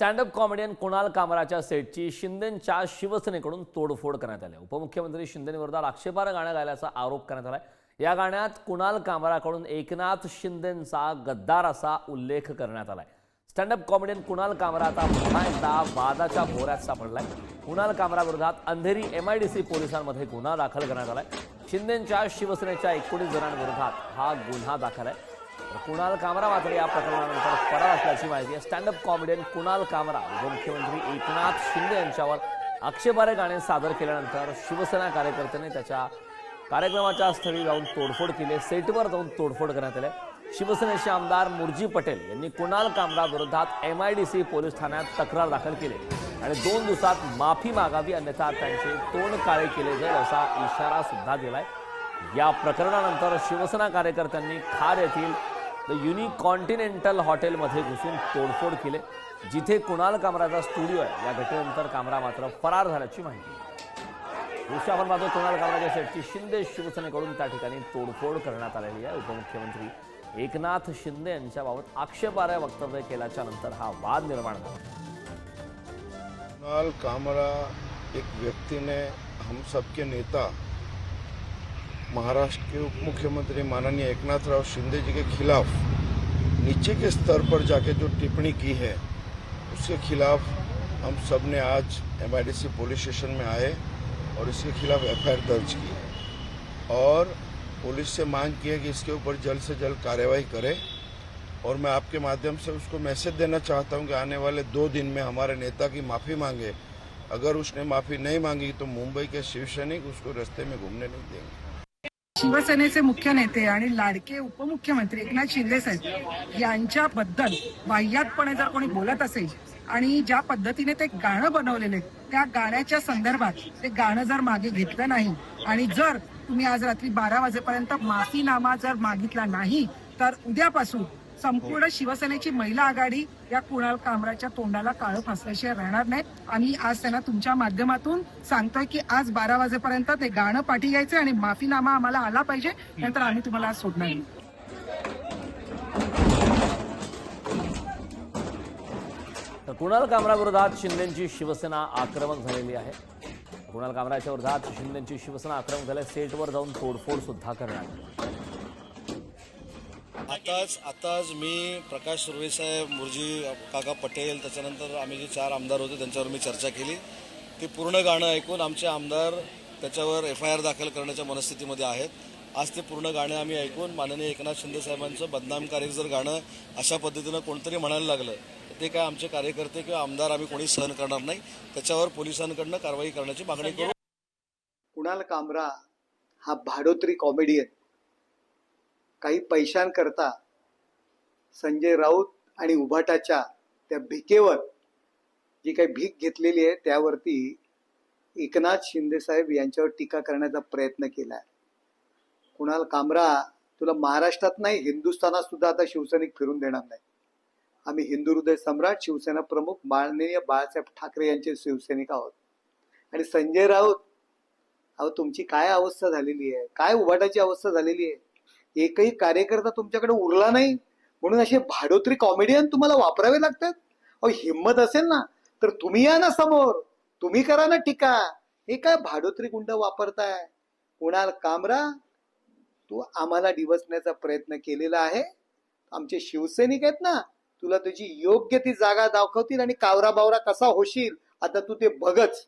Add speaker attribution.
Speaker 1: Stand up comedian Kunal कामराच्या सेटची शिंदेंच्या शिवसेनेकडून तोडफोड करण्यात आली आहे. उपमुख्यमंत्री शिंदेविरोधात आक्षेपार्ह गाणं गायल्याचा आरोप करण्यात आलाय. या गाण्यात कुणाल कामराकडून एकनाथ शिंदेंचा गद्दार असा उल्लेख करण्यात आलाय. स्टँडअप कॉमेडियन कुणाल कामरा आता पुन्हा एकदा वादाच्या भोऱ्यात सापडलाय. Kunal कामराविरोधात Andheri M I D C पोलिसांमध्ये गुन्हा दाखल करण्यात आलाय. शिंदेच्या शिवसेनेच्या एकोणीस जणांविरोधात हा गुन्हा दाखल आहे. तर कुणाल कामरा मात्र या प्रकरणानंतर फरार असल्याची माहिती आहे स्टँडअप कॉमेडियन कुणाल कामरा उपमुख्यमंत्री एकनाथ शिंदे यांच्यावर आक्षेपार्ह गाणे सादर केल्यानंतर शिवसेना कार्यकर्त्यांनी त्याच्या कार्यक्रमाच्या स्थळी जाऊन तोडफोड केली आहे. सेटवर जाऊन तोडफोड करण्यात आली आहे. शिवसेनेचे आमदार मुरजी पटेल यांनी कुणाल कामरा विरोधात M I D C police ठाण्यात तक्रार दाखल केली आणि दोन दिवसात माफी मागावी अन्यथा त्यांचे तोंड काळे केले जाईल असा इशारा सुद्धा दिलाय या प्रकरणानंतर शिवसेना कार्यकर्त्यांनी खार येथील द युनिक कॉन्टिनेंटल हॉटेलमध्ये घुसून तोडफोड केले जिथे कुणाल कामराचा स्टुडिओ आहे. या घटनेनंतर कामरा मात्र फरार झाल्याची माहिती. आहे. दृश्य आपण पाहतो कुणाल कामराच्या शेटची शिंदे शिवसेनेकडून त्या ठिकाणी तोडफोड करण्यात आलेली आहे. उपमुख्यमंत्री एकनाथ शिंदे यांच्याबाबत आक्षेपार्ह वक्तव्य केल्याच्यानंतर हा वाद निर्माण झाला.
Speaker 2: कुणाल कामरा एक व्यक्तीने हम सबके नेता महाराष्ट्र के उप मुख्यमंत्री माननीय एकनाथ राव शिंदे जी के खिलाफ नीचे के स्तर पर जाके जो टिप्पणी की है, उसके खिलाफ हम सबने आज एमआईडीसी पुलिस स्टेशन में आए और इसके खिलाफ एफआईआर दर्ज की। और पुलिस से मांग की है कि इसके ऊपर जल्द से जल्द कार्रवाई करे और मैं आपके माध्यम से उसको मैसेज देना चाहता हूँ कि आने वाले दो दिन में हमारे नेता की माफ़ी मांगे। अगर उसने माफ़ी नहीं मांगी तो मुंबई के शिव सैनिक उसको रास्ते में घूमने नहीं देंगे।
Speaker 3: शिवसेनेचे मुख्य नेते आणि लाडके उपमुख्यमंत्री एकनाथ शिंदे साहेब यांच्याबद्दल वाह्यातपणे जर कोणी बोलत असेल आणि ज्या पद्धतीने ते गाणं बनवलेले त्या गाण्याच्या संदर्भात ते गाणं जर मागे घेतलं नाही आणि जर तुम्ही आज रात्री बारा वाजेपर्यंत माफीनामा जर मागितला नाही तर उद्यापासून संपूर्ण शिवसेनेची महिला आघाडी या कुणाल कामराच्या तोंडाला काळं फासल्याशिवाय राहणार नाही. आम्ही आज त्यांना तुमच्या माध्यमातून सांगतोय की आज बारा वाजेपर्यंत ते गाणं पाठी घ्यायचं आणि माफीनामा आम्हाला आला पाहिजे नंतर आम्ही तुम्हाला आज सोडणार
Speaker 1: तर कुणाल कामराविरोधात शिंदेची शिवसेना आक्रमक झालेली आहे. कुणाल कामराच्या विरोधात शिंदेची शिवसेना आक्रमक झाल्या सेटवर जाऊन तोडफोड सुद्धा करणार
Speaker 4: आताच आताच मी प्रकाश सुर्वेसाहेब मुरजी काका पटेल त्याच्यानंतर आम्ही जे चार आमदार होते त्यांच्यावर मी चर्चा केली. ते पूर्ण गाणं ऐकून आमचे आमदार त्याच्यावर एफ आय आर दाखल करण्याच्या मनस्थितीमध्ये आहेत. आज ते पूर्ण गाणं आम्ही ऐकून माननीय एकनाथ शिंदे साहेबांचं बदनामकारक जर गाणं अशा पद्धतीनं कोणतरी म्हणायला लागलं तर ते काय आमचे कार्यकर्ते किंवा आमदार आम्ही कोणी सहन करणार नाही. त्याच्यावर पोलिसांकडनं कारवाई करण्याची मागणी करू.
Speaker 5: कुणाल कामरा हा भाडोत्री कॉमेडियन. काही पैशांकरता संजय राऊत आणि उभाटाच्या त्या भिकेवर जी काही भीक घेतलेली आहे त्यावरती एकनाथ शिंदेसाहेब यांच्यावर टीका करण्याचा प्रयत्न केला आहे. कुणाल कामरा तुला महाराष्ट्रात नाही हिंदुस्थानात सुद्धा आता शिवसैनिक फिरून देणार नाही. आम्ही हिंदू हृदय सम्राट शिवसेना प्रमुख माननीय बाळासाहेब ठाकरे यांचे शिवसैनिक आहोत. आणि संजय राऊत अहो तुमची काय अवस्था झालेली आहे? काय उभाटाची अवस्था झालेली आहे? एकही कार्यकर्ता तुमच्याकडे उरला नाही. म्हणून असे भाडोत्री कॉमेडियन तुम्हाला वापरावे लागतात. अहो हिंमत असेल ना तर तुम्ही या ना समोर. तुम्ही करा ना टीका. हे काय भाडोत्री गुंड वापरताय? कुणाल कामरा तू आम्हाला डिवसण्याचा प्रयत्न केलेला आहे. आमचे शिवसैनिक आहेत ना तुला तुझी योग्य ती जागा दाखवतील आणि कावरा बावरा कसा होशील आता तू ते बघच.